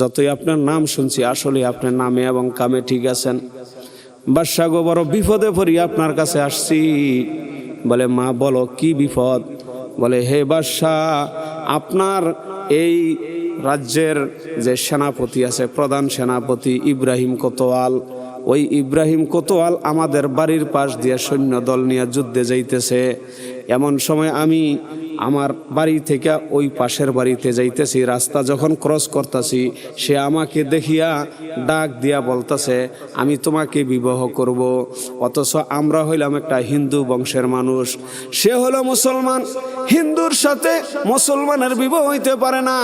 যতই আপনার নাম শুনছি আসলে আপনার নামে এবং কামে ঠিক আছেন। বাদশাহ গো বড় বিপদে পড়ি আপনার কাছে আসছি। বলে, মা, বলো, কি বিপদ? বলে, হে বাদশাহ, আপনার এই রাজ্যের যে সেনাপতি আছে, প্রধান সেনাপতি ইব্রাহিম কোতোয়াল ওই ইব্রাহিম কোতোয়াল আমাদের বাড়ির পাশ দিয়ে সৈন্য দল নিয়ে যুদ্ধে যাইতেছে। এমন সময় আমি আমার বাড়ি থেকে ওই পাশের বাড়িতে যাইতেছি। রাস্তা যখন ক্রস করতেছি, সে আমাকে দেখিয়া ডাক দিয়া বলতেছে, আমি তোমাকে বিবাহ করব। অথচ আমরা হইলাম একটা হিন্দু বংশের মানুষ। সে হলো মুসলমান। হিন্দুর সাথে মুসলমানের বিবাহ হইতে পারে না।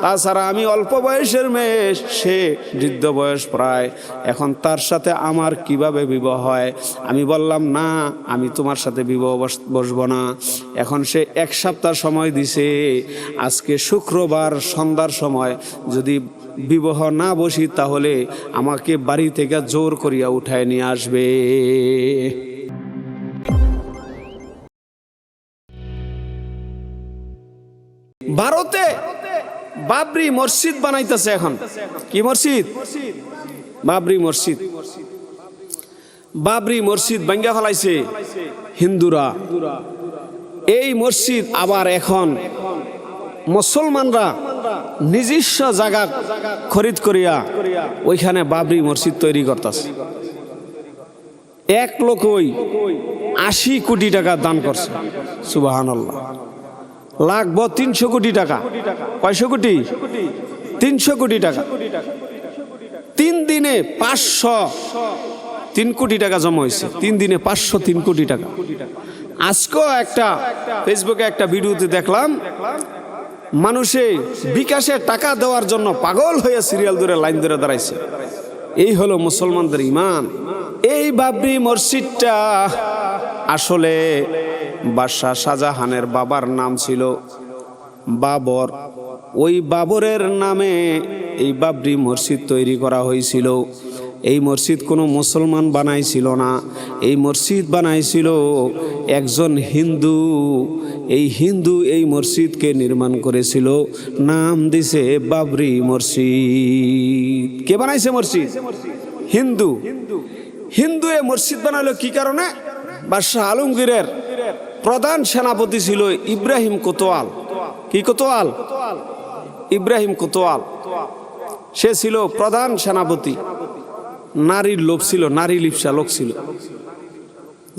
তাছাড়া আমি অল্প বয়সের মেয়ে, সে বৃদ্ধ বয়স প্রায়। এখন তার সাথে আমার কীভাবে বিবাহ হয়? আমি বললাম, না, আমি তোমার সাথে বিবাহ বস- বসবো না। এখন সে এক সপ্তাহ সময় দিছে। আজকে শুক্রবার সন্ধ্যার সময় যদি বিবাহ না বসি, তাহলে আমাকে বাড়ি থেকে জোর করিয়া উঠায় নিয়ে আসবে। ভারতে বাবরি মসজিদ বানাইতেছে এখন। কি মসজিদ? বাবরি মসজিদ। বাবরি মসজিদ ভাঙ্গা ফেলাইছে হিন্দুরা। এই মসজিদ আবার এখন মুসলমানরা নিজস্ব জায়গা খরিদ করিয়া ওইখানে বাবরি মসজিদ তৈরি করতেছে। এক লোকই আশি কোটি টাকা দান করছে। সুবাহান আল্লাহ লাগবো তিনশো কোটি টাকা। কয়শো কোটি? তিনশো কোটি টাকা। তিন দিনে পাঁচশো তিন কোটি টাকা জমা হয়েছে। তিন দিনে পাঁচশো তিন কোটি টাকা। আজকেও একটা ফেসবুকে একটা ভিডিওতে দেখলাম, মানুষে বিকাশে টাকা দেওয়ার জন্য পাগল হয়ে সিরিয়াল ধরে লাইন ধরে দাঁড়াইছে। এই হলো মুসলমানদের ইমান। এই বাবরি মসজিদটা আসলে বাদশাহ শাহজাহানের বাবার নাম ছিল বাবর। ওই বাবরের নামে এই বাবরি মসজিদ তৈরি করা হয়েছিল। এই মসজিদ কোনো মুসলমান বানাইছিল না। এই মসজিদ বানাইছিল একজন হিন্দু। এই হিন্দু এই মসজিদকে নির্মাণ করেছিল। নাম দিছে বাবরি মসজিদ। কে বানাইছে মসজিদ? হিন্দু। হিন্দু এ মসজিদ বানালো কি কারণে? বাদশাহ আলমগীরের প্রধান সেনাপতি ছিল ইব্রাহিম কোতোয়াল। কি কোতোয়াল? ইব্রাহিম কোতোয়াল। সে ছিল প্রধান সেনাপতি। নারীর লোভ ছিল, নারী লিপসা লোক ছিল।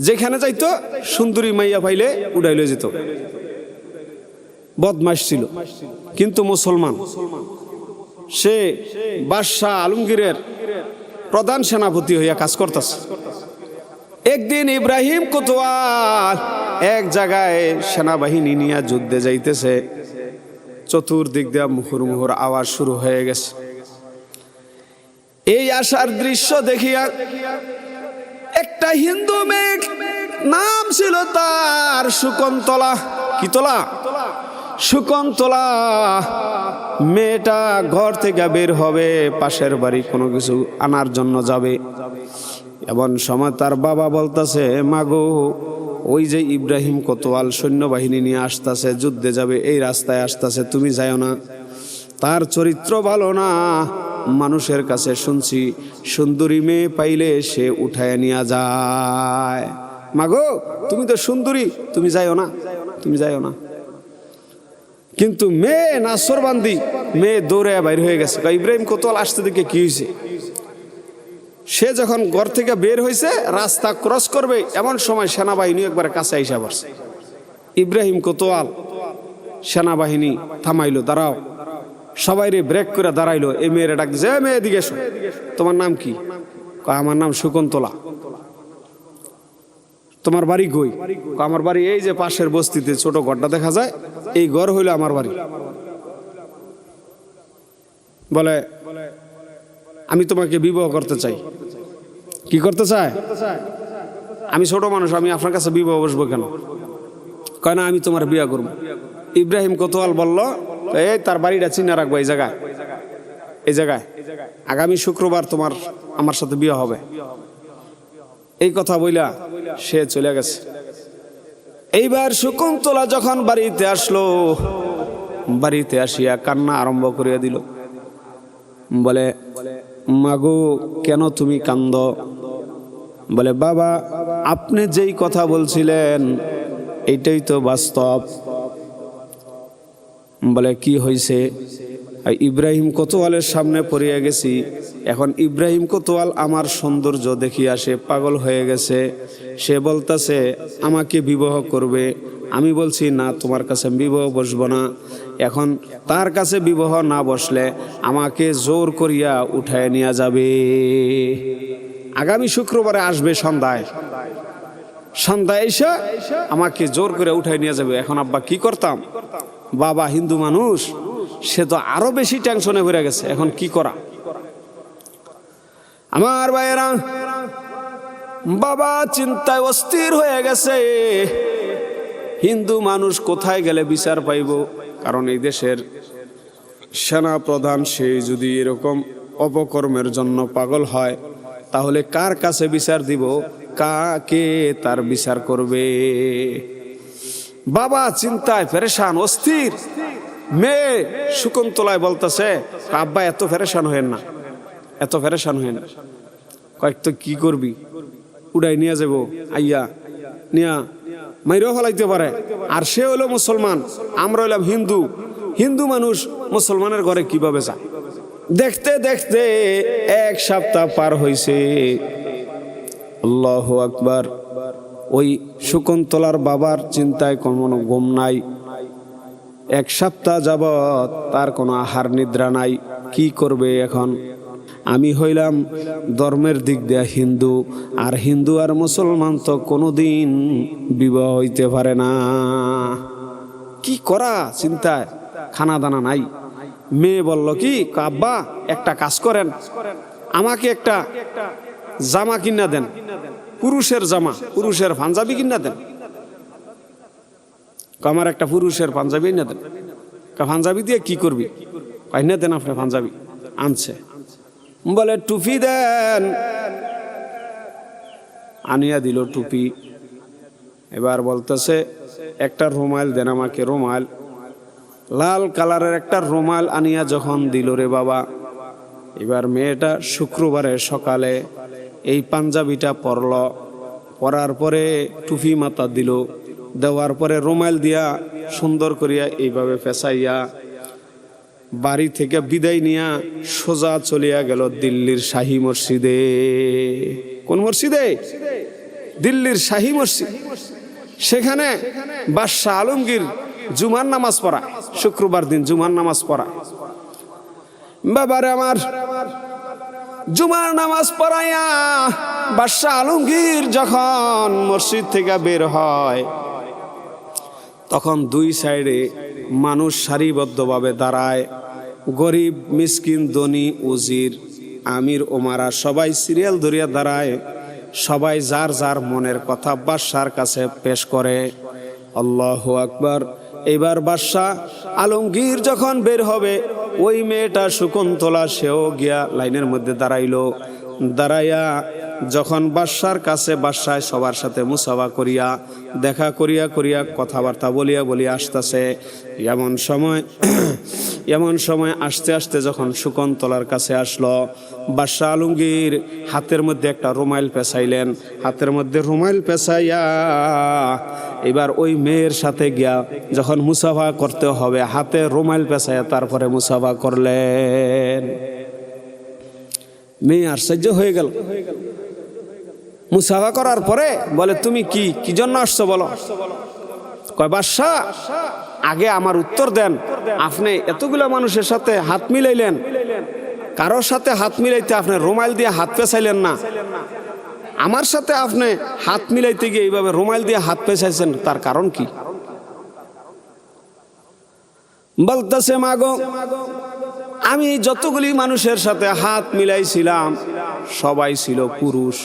যেখানে যাইতো, সুন্দরী মাইয়া পাইলে উড়াইলে যেত। বদমাস ছিল, কিন্তু মুসলমান। সে বাদশাহ আলমগীরের প্রধান সেনাপতি হইয়া কাজ করতেছে। একদিন ইব্রাহিম কোতোয়াল এক জায়গায় সেনাবাহিনী নিয়ে যুদ্ধে যাইতেছে। চতুর্দিক দিয়ে মুহুর মুহুর আওয়াজ শুরু হয়ে গেছে। এই আসার দৃশ্য দেখিয়া একটা হিন্দু মেয়ে নাম ছিল তার শকুন্তলা কি তোলা? শকুন্তলা মেয়েটা ঘর থেকে বের হবে, পাশের বাড়ি কোনো কিছু আনার জন্য যাবে। এমন সময় তার বাবা বলতেছে, মাগো ওই যে ইব্রাহিম কোতোয়াল সৈন্যবাহিনী নিয়ে আসতেছে, যুদ্ধে যাবে, এই রাস্তায় আসতেছে, তুমি যাও না। তার চরিত্র ভালো না। মানুষের কাছে শুনছি, সুন্দরী মেয়ে পাইলে সে উঠায় নিয়ে যায়। মাগো, তুমি তো সুন্দরী, তুমি যাইও না, তুমি যাইও না। কিন্তু মেয়ে নাসরবান্দি মেয়ে দৌড়ে বাইর হয়ে গেছে। ইব্রাহিম কোতোয়াল আসতে দিকে কি হয়েছে সে যখন ঘর থেকে বের হয়েছে রাস্তা ক্রস করবে, এমন সময় সেনাবাহিনী একবার কাছে আইসা পড়ছে। ইব্রাহিম কোতোয়াল, সেনাবাহিনী থামাইলো, দাঁড়াও। সবাই রে ব্রেক করে দাঁড়াইলো, এই মেয়েরা ডাক যে "এ মেয়ে এসো। তোমার নাম কি? আমার নাম শকুন্তলা। তোমার বাড়ি কই? আমার বাড়ি এই যে পাশের বস্তিতে, ছোট ঘরটা দেখা যায়, এই ঘর হইল আমার বাড়ি। বলে আমি তোমাকে বিবাহ করতে চাই। কি করতে চায়? আমি ছোট মানুষ, আমি আপনার কাছে বিবাহ বসবো কেন? কয় না, আমি তোমার বিয়ে করব। ইব্রাহিম কোতোয়াল বলল, এই, তার বাড়িটা চিনে রাখব এই জায়গায়। এই জায়গায়। আগামী শুক্রবার তোমার, আমার সাথে বিয়ে হবে। এই কথা বইলা সে চলে গেছে। এইবার শকুন্তলা যখন বাড়িতে আসলো, বাড়িতে আসিয়া কান্না আরম্ভ করিয়া দিল। বলে মাগো, কেন তুমি কান্দ? বলে, বাবা, আপনি যেই কথা বলছিলেন এইটাই তো বাস্তব। বলে, কি হয়েছে ইব্রাহিম কোতোয়ালের সামনে পড়িয়া গেছি। এখন ইব্রাহিম কোতোয়াল আমার সৌন্দর্য দেখিয়া সে পাগল হয়ে গেছে। সে বলতাছে, আমাকে বিবাহ করবে। আমি বলছি, না, তোমার কাছে বিবাহ বসবো না। এখন তার কাছে বিবাহ না বসলে আমাকে জোর করিয়া উঠায় নিয়ে যাবে। আগামী শুক্রবারে আসবে সন্ধ্যায়। সন্ধ্যায় এসে আমাকে জোর করে উঠাই নিয়ে যাবে। এখন আব্বা কি করতাম? বাবা হিন্দু মানুষ, সে তো আরও বেশি টেনশনে ভরে গেছে। এখন কি করা? আমার ভাইয়েরা, বাবা চিন্তায় অস্থির হয়ে গেছে। হিন্দু মানুষ কোথায় গেলে বিচার পাইব? কারণ এই দেশের সেনা প্রধান সে যদি এরকম অপকর্মের জন্য পাগল হয়, তাহলে কার কাছে বিচার দিব? কাকে তার বিচার করবে? বাবা চিন্তায় ফেরেশান, অস্থির। মেয়ে শকুন্তলায় বলতেছে, আব্বা, এত ফেরেশান হয়েন না। এত ফেরেশান হয়েন কয়েক তো কি করবি? উড়াই নিয়ে যাব। আইয়া, নিয়া মাইরেও ফলাইতে পারে। আর সে হলো মুসলমান, আমরা হইলাম হিন্দু। হিন্দু মানুষ মুসলমানের ঘরে কীভাবে যায়? দেখতে দেখতে এক সপ্তাহ পার হইছে। আল্লাহ আকবার। ওই শকুন্তলার বাবার চিন্তায় কোনো গম নাই। এক সপ্তাহ যাবৎ তার কোনো আহার নিদ্রা নাই। কি করবে এখন? আমি হইলাম ধর্মের দিক দিয়ে হিন্দু, আর হিন্দু আর মুসলমান তো কোনোদিন বিবাহ হইতে পারে না। কি করা চিন্তায়? খানা দানা নাই। মেয়ে বলল, কি? আব্বা, একটা কাজ করেন। আমাকে একটা জামা কিনা দেন। পুরুষের জামা, পুরুষের পাঞ্জাবি কিনা দেন। আমার একটা পুরুষের পাঞ্জাবি না দেন। পাঞ্জাবি দিয়ে কি করবি? না দেন আপনি পাঞ্জাবি। আনছে। বলে, টুপি দেন। আনিয়া দিল টুপি। এবার বলতেছে, একটা রুমাল দেন আমাকে, রুমাল। লাল কালারের একটা রুমাল আনিয়া যখন দিল রে বাবা, এবার মেয়েটা শুক্রবারে সকালে এই পাঞ্জাবিটা পরল। পরার পরে টুপি মাথা দিল, দেওয়ার পরে রুমাল দিয়া সুন্দর করিয়া এইভাবে ফেসাইয়া বাড়ি থেকে বিদায় নিয়া সোজা চলিয়া গেল দিল্লির শাহী মসজিদে। কোন মসজিদে? দিল্লির শাহী মসজিদ। সেখানে বাদশাহ আলমগীর জুমার নামাজ পড়া, শুক্রবার দিন জুমার নামাজ পড়া। বাবারে আমার, জুমার নামাজ পড়াইয়া বাদশাহ আলমগীর যখন মসজিদ থেকে বের হয়, তখন দুই সাইডে মানুষ সারিবদ্ধভাবে দাঁড়ায়, গরিব, মিসকিন, ধনী, উজির, আমির ওমারা সবাই সিরিয়াল ধরিয়া দাঁড়ায়, সবাই যার যার মনের কথা বাদশার কাছে পেশ করে। আল্লাহ আকবার। এবার বাদশাহ আলমগীর যখন বের হবে, ওই মেয়েটা শকুন্তলা সেও গিয়া লাইনের মধ্যে দাঁড়াইলো। দাঁড়াইয়া যখন বাদশার কাছে বাদশায় সবার সাথে মুসাফা করিয়া, দেখা করিয়া করিয়া কথাবার্তা বলিয়া বলিয়া আসতেছে, এমন সময় এমন সময় আসতে আসতে যখন শকুন্তলার কাছে আসলো, বাদশাহ আলমগীর হাতের মধ্যে একটা রুমাইল পেঁচাইলেন। হাতের মধ্যে রুমাইল পেঁচাইয়া এবার ওই মেয়ের সাথে গিয়া যখন মুসাফা করতে হবে, হাতে রুমাইল পেঁচাইয়া তারপরে মুসাফা করলেন। মেয়ে আশ্চর্য হয়ে গেল। মুসাফা করার পরে বলে, তুমি কি কি জন্য আসছো বলো? কয়, বাদশাহ, আগে আমার উত্তর দেন। আপনি এতগুলো মানুষের সাথে হাত মিলাইলেন। কারোর সাথে হাত মিলাইতে আপনি রুমাইল দিয়ে হাত পেছাইলেন না। আমার সাথে আপনি হাত মিলাইতে গিয়ে এইভাবে রুমাইল দিয়ে হাত পেছাইছেন তার কারণ কি? বলতেছে, মাগো, আমি যতগুলি মানুষের সাথে হাত মিলাইছিলাম, সবাই ছিল পুরুষ।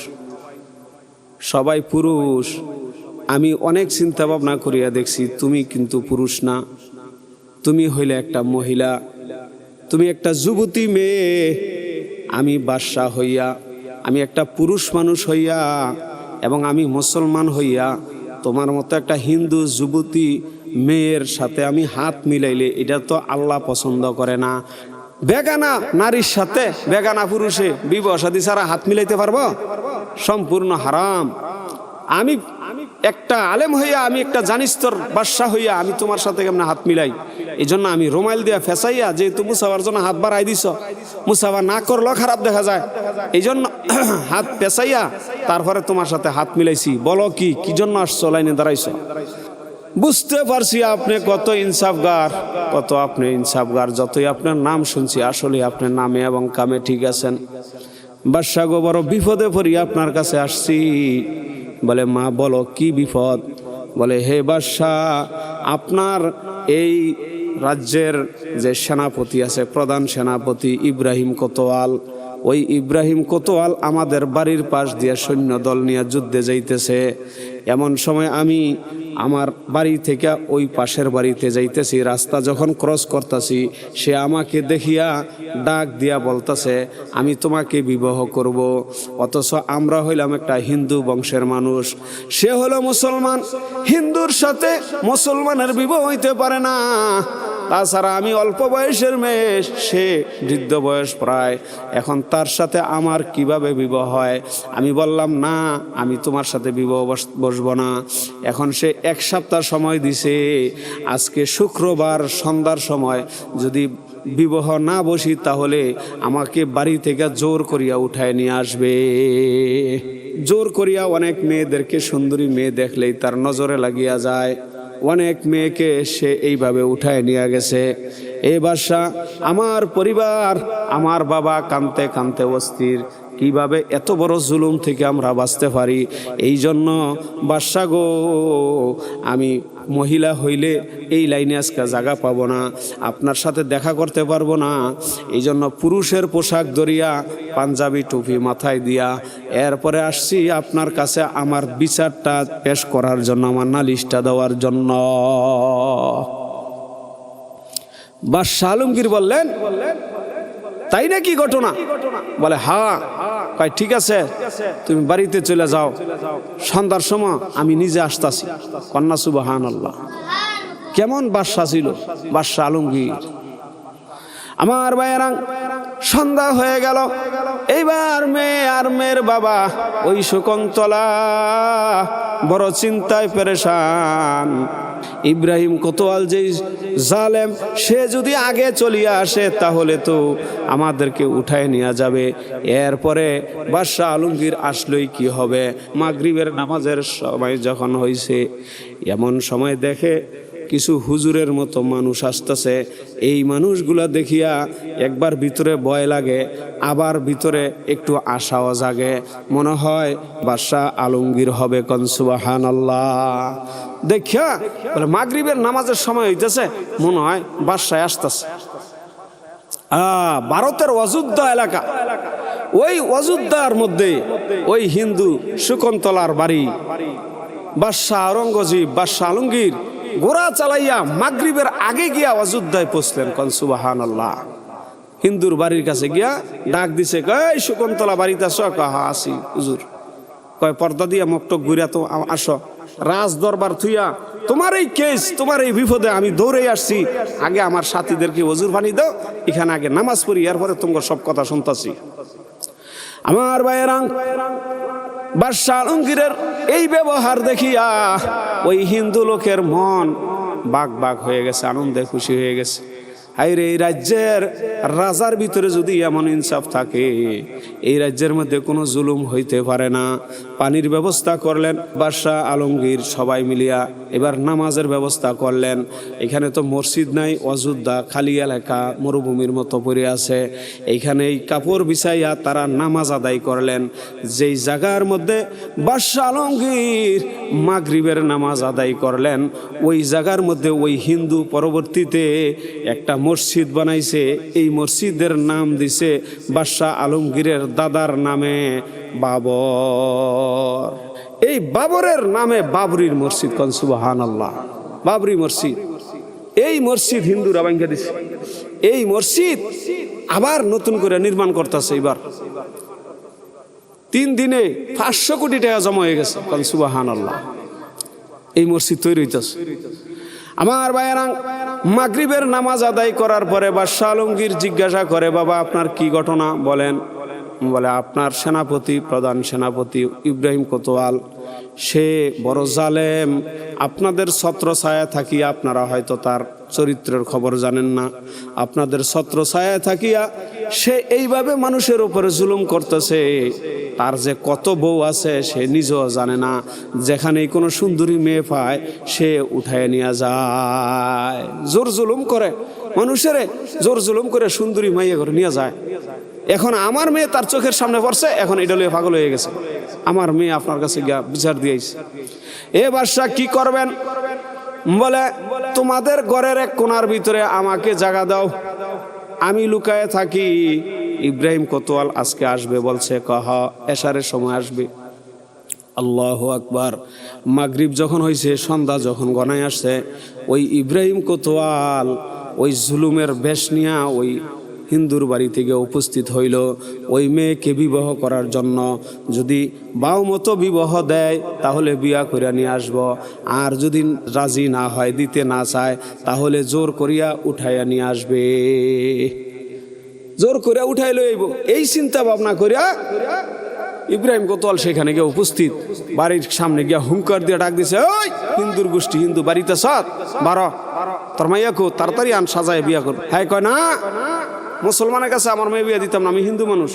সবাই পুরুষ। আমি অনেক চিন্তা ভাবনা করিয়া দেখছি, তুমি কিন্তু পুরুষ না। তুমি হইলে একটা মহিলা। তুমি একটা যুবতী মেয়ে। আমি বাদশাহ হইয়া, আমি একটা পুরুষ মানুষ হইয়া এবং আমি মুসলমান হইয়া, তোমার মতো একটা হিন্দু যুবতী মেয়ের সাথে আমি হাত মিলাইলে এটা তো আল্লাহ পছন্দ করে না। বেগানা নারীর সাথে বেগানা পুরুষে বিবাহ সাদী ছাড়া হাত মিলাইতে পারব? সম্পূর্ণ হারাম। আমি একটা আলেম হইয়া আমি একটা জানিস্তর বাদশাহ হইয়া আমি তোমার সাথে কেমন হাত মিলাই? এই জন্য আমি রোমাইল দিয়া ফেসাইয়া যেহেতু মুসাবার জন্য হাত বাড়াই দিছ, মুসাফা না করলেও খারাপ দেখা যায়। এই জন্য হাত পেঁচাইয়া তারপরে তোমার সাথে হাত মিলাইছি। বলো কি কি জন্য আসছো, লাইনে দাঁড়াইছো? বুঝতে পারছি আপনি কত ইনসাফগার, কত আপনি ইনসাফগার। যতই আপনার নাম শুনছি আসলে আপনার নামে এবং কামে ঠিক আছেন। বাদশাহ গো বড় বিপদে পড়ি, আপনার কাছে আসছি। বলে, মা, বলো, কি বিপদ? বলে, হে বাদশাহ, আপনার এই রাজ্যের যে সেনাপতি আছে, প্রধান সেনাপতি ইব্রাহিম কোতোয়াল, ওই ইব্রাহিম কোতোয়াল আমাদের বাড়ির পাশ দিয়ে সৈন্য দল নিয়ে যুদ্ধে যাইতেছে। এমন সময় আমি আমার বাড়ি থেকে ওই পাশের বাড়িতে যাইতেছি, রাস্তা যখন ক্রস করতেছি, সে আমাকে দেখিয়া ডাক দিয়া বলতেছে, আমি তোমাকে বিবাহ করব। অথচ আমরা হইলাম একটা হিন্দু বংশের মানুষ। সে হলো মুসলমান। হিন্দুর সাথে মুসলমানের বিবাহ হইতে পারে না। তাছাড়া আমি অল্প বয়সের মেয়ে, সে বৃদ্ধ বয়স প্রায়। এখন তার সাথে আমার কীভাবে বিবাহ হয়? আমি বললাম, না, আমি তোমার সাথে বিবাহ বস- বসবো না। এখন সে এক সপ্তাহ সময় দিছে। আজকে শুক্রবার সন্ধ্যার সময় যদি বিবাহ না বসি, তাহলে আমাকে বাড়ি থেকে জোর করিয়া উঠায় নিয়ে আসবে। জোর করিয়া অনেক মেয়েদেরকে, সুন্দরী মেয়ে দেখলেই তার নজরে লাগিয়া যায়। অনেক মেয়েকে সে এইভাবে উঠায় নিয়ে গেছে। এই বাসা আমার পরিবার, আমার বাবা কানতে কানতে অস্থির। কীভাবে এত বড় জুলুম থেকে আমরা বাঁচতে পারি? এই জন্য, বাদশা গো, আমি মহিলা হইলে এই লাইনে আজকে জায়গা পাবো না। আপনার সাথে দেখা করতে পারব না। এই জন্য পুরুষের পোশাক ধরিয়া, পাঞ্জাবি টুপি মাথায় দিয়া, এরপরে আসছি আপনার কাছে আমার বিচারটা পেশ করার জন্য, আমার নালিশটা দেওয়ার জন্য। বাদশাহ আলমগীর বললেন, তাই নাকি ঘটনা? বলে হ্যাঁ। কয়, ঠিক আছে, তুমি বাড়িতে চলে যাও। সন্ধ্যার সময় আমি নিজে আসতাছি। কন্যা সুবাহান আল্লাহ কেমন বাদশাহ ছিল বাদশাহ আলমগীর। আমার ভাইয়েরাং, সন্ধ্যা হয়ে গেল। এইবার মেয়ে আর মেয়ের বাবা ওই শকুন্তলা বড় চিন্তায় পেরেশান। ইব্রাহিম কোতোয়াল যে জালেম, সে যদি আগে চলিয়া আসে তাহলে তো আমাদেরকে উঠায় নেওয়া যাবে। এরপরে বাদশাহ আলমগীর আসলেই কি হবে? মাগরিবের নামাজের সময় যখন হয়েছে এমন সময় দেখে কিছু হুজুরের মতো মানুষ আসতেছে। এই মানুষগুলা দেখিয়া একবার ভিতরে ভয় লাগে, আবার ভিতরে একটু আশাও জাগে। মনে হয়, বাদশাহ আলমগীর হবে কনসুবাহান আল্লাহ দেখিয়া বলে, মাগরিবের নামাজের সময় হইতেছে, মনে হয় বাদশায় আসতেছে। ভারতের অযোধ্যা এলাকা। ওই অযোধ্যার মধ্যে ওই হিন্দু শকুন্তলার বাড়ি। বাদশাহ আওরঙ্গজীব, বাদশাহ আলমগীর গোড়া চালাইয়া মাগরিবের আগে গিয়া অযোধ্যায় পৌঁছলেন কনসুবাহান আল্লাহ হিন্দুর বাড়ির কাছে গিয়া ডাক দিছে, কয় শকুন্তলা বাড়িতে আস কাহা আসি হুজুর। কয়, পর্দা দিয়া মকটক ঘুরিয়া তো আসো। রাজ দরবার থুইয়া, তোমার এই কেস, তোমার এই বিপদে আমি দৌড়ে আসছি। আগে আমার সাথীদেরকে অজুর পানি দাও, এখানে আগে নামাজ পড়ি, এরপরে তোমার সব কথা শুনতাছি। আমার ভাইয়েরাং, বাদশাহ আলমগীরের এই ব্যবহার দেখিয়া ওই হিন্দু লোকের মন বাঘ বাঘ হয়ে গেছে আনন্দে খুশি হয়ে গেছে। আইরে এই রাজ্যের রাজার ভিতরে যদি এমন ইনসাফ থাকে, এই রাজ্যের মধ্যে কোনো জুলুম হইতে পারে না। পানির ব্যবস্থা করলেন, বাদশাহ আলমগীর সবাই মিলিয়া এবার নামাজের ব্যবস্থা করলেন। এখানে তো মসজিদ নাই, অযোধ্যা, খালি এলাকা, মরুভূমির মতো পড়ে আছে। এইখানে এই কাপড় বিছাইয়া তারা নামাজ আদায় করলেন। যেই জায়গার মধ্যে বাদশাহ আলমগীর মাগরিবের নামাজ আদায় করলেন, ওই জায়গার মধ্যে ওই হিন্দু পরবর্তীতে একটা মসজিদ বানাইছে, এই মসজিদের নাম দিছে বাদশাহ আলমগীরের দাদার নামে বাবর। এই বাবরের নামে বাবরির মসজিদ কনসুবাহান আল্লাহ বাবরি মসজিদ। এই মসজিদ হিন্দুরা ভাঙ্গা দিছে। এই মসজিদ আবার নতুন করে নির্মাণ করতেছে এবার। তিন দিনে পাঁচশো কোটি টাকা জমা হয়ে গেছে কনসুবাহান আল্লাহ এই মসজিদ তৈরি হইতেছে। আমার ভাইয়েরাং মাগরিবের নামাজ আদায় করার পরে বাদশাহ আলমগীর জিজ্ঞাসা করে, বাবা, আপনার কি ঘটনা? বলেন। বলে, আপনার সেনাপতি, প্রধান সেনাপতি ইব্রাহিম কোতোয়াল সে বড় জালেম। আপনাদের ছত্র ছায়া থাকিয়া আপনারা হয়তো তার চরিত্রের খবর জানেন না। আপনাদের ছত্র ছায়া থাকিয়া সে এইভাবে মানুষের উপরে জুলুম করতেছে। তার যে কত বউ আছে, সে নিজেও জানে না। যেখানেই কোনো সুন্দরী মেয়ে পায়, সে উঠায় নিয়ে যায়। জোর জুলুম করে। মানুষের জোর জুলুম করে সুন্দরী মাইয়া করে নিয়ে যায়। এখন আমার মেয়ে তার চোখের সামনে পড়ছে, এখন এটা লইয়ে পাগল হয়ে গেছে। আমার মেয়ে আপনার কাছে গিয়া বিচার দিয়েছে এ বাদশা কি করবেন? বলে, তোমাদের ঘরের এক কোনার ভিতরে আমাকে জায়গা দাও। আমি লুকায়ে থাকি। ইব্রাহিম কোতোয়াল আজকে আসবে, বলছে, কহ, এশারের সময় আসবে। আল্লাহ আকবার। মাগরিব যখন হয়েছে সন্ধ্যা যখন গনায় আসছে, ওই ইব্রাহিম কোতোয়াল ওই জুলুমের বেশ নিয়া ওই হিন্দুর বাড়ি থেকে উপস্থিত হইল। ওই মেয়েকে বিবাহ করার জন্য যদি বাউ মতো বিবাহ দেয়, তাহলে বিয়া করিয়া নিয়ে আসব। আর যদি রাজি না হয়, দিতে না চায়, তাহলে জোর করিয়া উঠাইয়া নিয়ে আসবে। জোর করিয়া উঠাই লইব। এই চিন্তা ভাবনা করিয়া ইব্রাহিম কোতোয়াল সেখানে গিয়ে উপস্থিত। বাড়ির সামনে গিয়া হুঙ্কার দিয়ে ডাক দিছে, ওই হিন্দুর গোষ্ঠী, হিন্দু বাড়িতে সাত বারো। তোর মাইয়া কো তাড়াতাড়ি আন, সাজায় বিয়া কর। হ্যাঁ কয় না? মুসলমানের কাছে আমার মেয়ে বিয়ে দিতাম না, আমি হিন্দু মানুষ।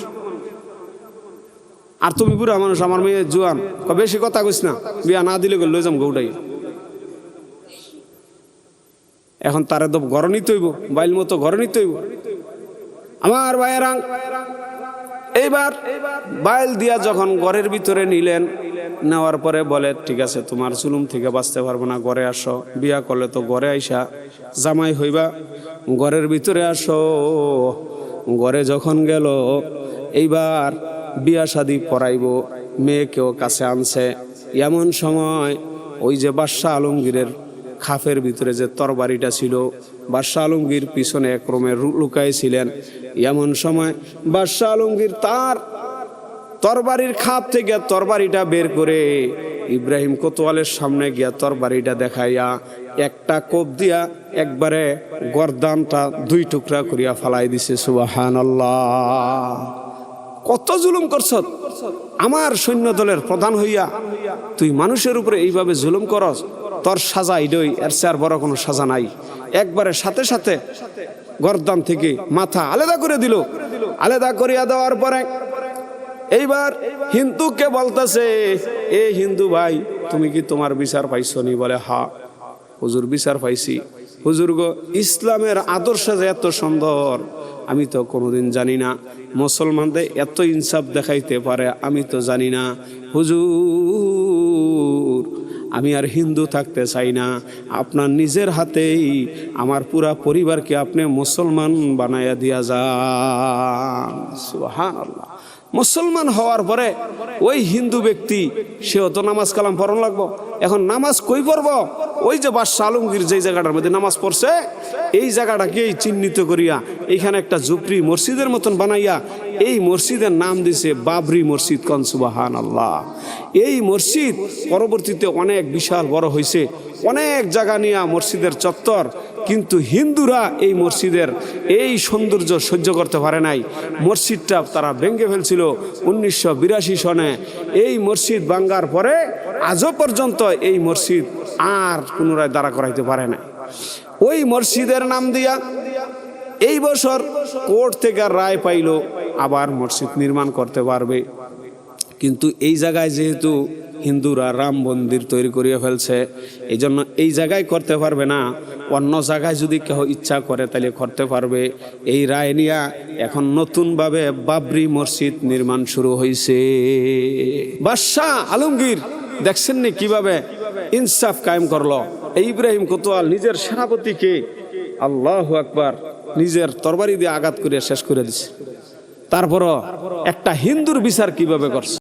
আর তুমি বুড়া মানুষ, আমার মেয়ে জুয়ান। বেশি কথা কইস না, বিয়া না দিলে লই যাম গৌটাই এখন তারে তো ঘর নিতে হইব, বাইল মতো ঘর নিতে হইব। আমার ভাইয়েরাং, এইবার বাইল দিয়া যখন ঘরের ভিতরে নিলেন নেওয়ার পরে বলে, ঠিক আছে, তোমার চুলুম থেকে বাঁচতে পারব না, ঘরে আসো। বিয়া করলে তো ঘরে আইসা জামাই হইবা, ঘরের ভিতরে আসো। ঘরে যখন গেল, এইবার বিয়া শাদি পড়াইব মেয়েকেও কাছে আনছে। এমন সময় ওই যে বাদশাহ আলমগীরের খাফের ভিতরে যে তরবারিটা ছিল, বাদশাহ আলমগীর পিছনে এক রুমে লুকাইছিলেন এমন সময় বাদশাহ আলমগীর তার তরবারির খাপ থেকে তরবারিটা বের করে ইব্রাহিম কোতোয়ালের সামনে গিয়া তরবারিটা দেখাইয়া একটা কোপ দিয়া একবারে গরদানটা দুই টুকরা করিয়া ফালাই দিছে সুবাহান কত জুলুম করছ? আমার সৈন্য দলের প্রধান হইয়া তুই মানুষের উপরে এইভাবে জুলুম করস, তোর সাজা ইডই এর চেয়ে আর বড় কোনো সাজা নাই। একবারে সাথে সাথে গরদান থেকে মাথা আলাদা করে দিল। আলাদা করিয়া দেওয়ার পরে এইবার হিন্দুকে বলতেছে, এ হিন্দু ভাই, তুমি কি তোমার বিচার পাইছো নি? বলে, হা, হুজুর বিচার পাইছি। হুজুর গো, ইসলামের আদর্শ যে এত সুন্দর, আমি তো কোনোদিন জানি না। মুসলমানদের এত ইনসাফ দেখাইতে পারে, আমি তো জানি না। হুজুর, আমি আর হিন্দু থাকতে চাই না। আপনার নিজের হাতেই আমার পুরা পরিবারকে আপনি মুসলমান বানাইয়া দিয়া যান। সুবহানাল্লাহ। মুসলমান হওয়ার পরে ওই হিন্দু ব্যক্তি, সেও তো নামাজ কালাম পড়ন লাগবো। এখন নামাজ কই পড়ব? ওই যে বাদশাহ আলমগীর যেই জায়গাটার মধ্যে নামাজ পড়ছে, এই জায়গাটাকেই চিহ্নিত করিয়া এইখানে একটা জুপরি মসজিদের মতন বানাইয়া এই মসজিদের নাম দিছে বাবরি মসজিদ কনসুবাহান আল্লাহ এই মসজিদ পরবর্তীতে অনেক বিশাল বড় হয়েছে অনেক জায়গা নিয়ে মসজিদের চত্বর কিন্তু হিন্দুরা এই মসজিদের এই সৌন্দর্য সহ্য করতে পারে নাই। মসজিদটা তারা ভেঙে ফেলছিল উনিশশো বিরাশি সনে। এই মসজিদ ভাঙ্গার পরে আজও পর্যন্ত এই মসজিদ আর পুনরায় দাঁড়া করাইতে পারে না ওই মসজিদের নাম দিয়া এই বছর কোর্ট থেকে রায় পাইল আবার মসজিদ নির্মাণ করতে পারবে। কিন্তু এই জায়গায় যেহেতু হিন্দুরা রাম মন্দির তৈরি করিয়ে ফেলছে। এই জন্য এই জায়গায় করতে পারবে না। অন্য জায়গায় যদি কেউ ইচ্ছা করে তাহলে করতে পারবে। এই রায় নিয়া এখন নতুনভাবে বাবরি মসজিদ নির্মাণ শুরু হয়েছে বাদশাহ আলমগীর, দেখছেন নি কীভাবে ইনসাফ কায়েম করল? এই ইব্রাহিম কোতোয়াল নিজের সেনাপতিকে আল্লাহ আকবার নিজের তরবারি দিয়ে আঘাত করিয়া শেষ করে দিছে। তারপরও একটা হিন্দুর বিচার কীভাবে করছে?